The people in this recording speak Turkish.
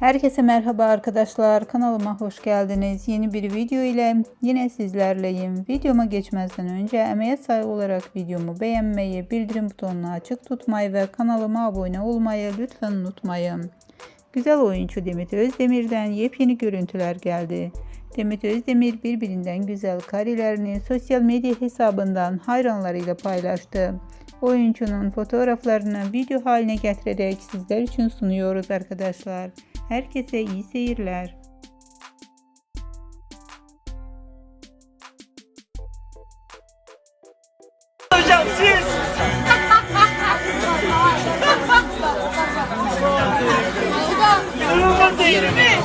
Herkese merhaba arkadaşlar. Kanalıma hoş geldiniz. Yeni bir video ile yine sizlerleyim. Videoma geçmezden önce emeğe saygı olarak videomu beğenmeyi, bildirim butonunu açık tutmayı ve kanalıma abone olmayı lütfen unutmayın. Güzel oyuncu Demet Özdemir'den yepyeni görüntüler geldi. Demet Özdemir birbirinden güzel karelerini sosyal medya hesabından hayranlarıyla paylaştı. Oyuncunun fotoğraflarını video haline getirerek sizler için sunuyoruz arkadaşlar. Herkese iyi seyirler. Hocam siz. Durumun değil mi?